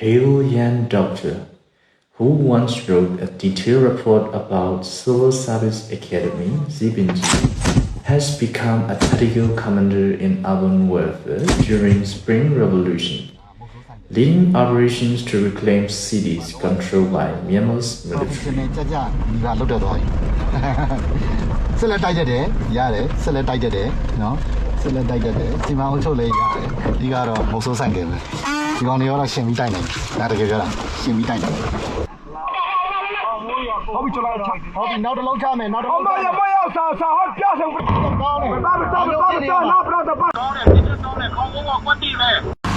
pale young doctor who once wrote a detailed report about Civil Service Academy, CBNG, has become a tactical commander in urban warfare during Spring Revolution, leading operations to reclaim cities controlled by Myanmar's ရှင် military. နေကြကြဒီကလွတ်တော့သွားပြီဆက်လက်တိုက်တတ်တယ်ရတယ်ဆက်လက်တိုက်တတ်တယ်နော်ဆက်လက်တိုက်တတ်တယ်စီမံအုပ်ချုပ်လည်းရတယ်ဒီကတော့မဟုတ်ဆိုးဆိုင်တယ်ပဲ ဒီကောင်တွေကတော့ရှင်ပြီးတိုက်နေတယ်ဒါတကယ်ပြောတာရှင်ပြီးတိုက်နေတယ်ဟုတ်ပြီကျွန်တော်ချဟုတ်ပြီနောက်တစ်လုံးချမယ်နောက်တစ်လုံးမရမရစာစာဟောပြဆုံးကောင်းတယ်ဘာလို့တော့တော့တော့လာပြတော့ပါကောင်းတယ်ဒီတော့တော့ခေါင်းကောကွက်တိပဲ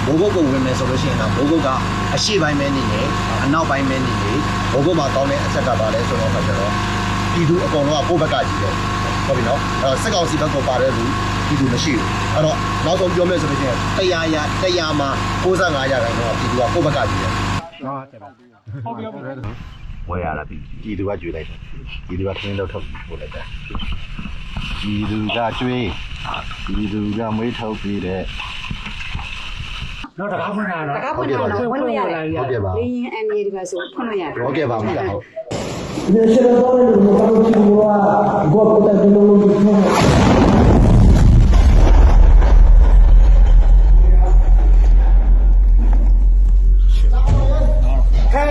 ဘိုးဘုတ်ကိုဝင်မယ်ဆိုလို့ရှိရင်တော့ဘိုးဘုတ်ကအရှိပိုင်းပဲနေနေအနောက်ပိုင်းပဲနေနေဘိုးဘုတ်မှာကောင်းတဲ့အချက်ကပါလဲဆိုတော့အခါကျတော့ပြည်သူအကုန်လုံးကကိုယ့်ဘက်ကကြည့်တယ် ဟုတ်ပြီနော်အဲတော့စစ်ကောင်စီဘက်ကိုပါတဲ့လူပြည်သူမရှိဘူးအဲ့တော့နောက်ဆုံးပြောမယ်ဆိုလို့ရှိရင်တရားရတရားမှာ65ရာခိုင်နှုန်းကပြည်သူကကိုယ့်ဘက်ကကြီးတယ်ဝယ်ရတာပြီပြည်သူကကြွေလိုက်တယ်ပြည်သူကထင်းလောက်ထုတ်ပို့လိုက်တယ်ဒီလူကကျွေးဒီလူကမွေးထုတ်ပြီးတဲ့တကားဖွင့်တာတော့ဖွင့်လို့ရတယ်ဟုတ်ကဲ့ပါလေရင်အန်ရီဒီပါဆိုဖွင့်လို့ရတယ်ဟုတ်ကဲ့ပါ 你现在开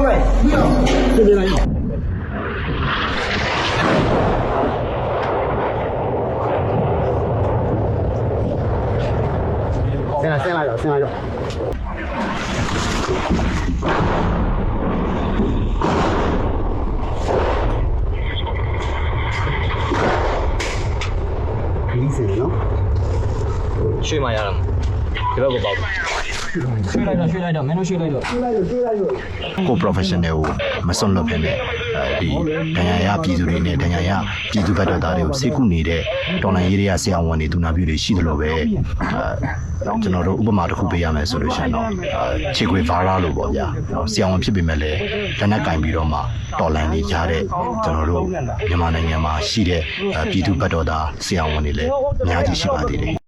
门这边来先来先来 ခီးစင်နော်ရွှေ့မှရတာဒီဘက်ကိုပေါက်ရွှေ့လိုက်တော့ရွှေ့လိုက်တော့မင်းတို့ရွှေ့လိုက်တော့ကို professional ကိုမစွန့်လွတ်ဖ ೇನೆ အဲ ဒီဒဏ်ရာရပြည်သူတွေနဲ့ဒဏ်ရာရပြည်သူဘက်တော်သားတွေကိုစိတ်ကူးနေတဲ့တော်လိုင်းရေးရဆရာဝန်တွေသူနာပြုတွေရှိသလိုပဲအဲကျွန်တော်တို့ဥပမာတစ်ခုပေးရမယ်ဆိုလို့ရှိရင်တော့အဲခြေခွေဗားလာလို့ပေါ့ဗျာဆရာဝန်ဖြစ်ပေမဲ့လည်းလက်နက်ကင်ပြီးတော့မှတော်လန်နေကြတဲ့ကျွန်တော်တို့မြန်မာနိုင်ငံမှာရှိတဲ့အဲပြည်သူဘက်တော်သားဆရာဝန်တွေလည်းအများကြီးရှိပါသေးတယ်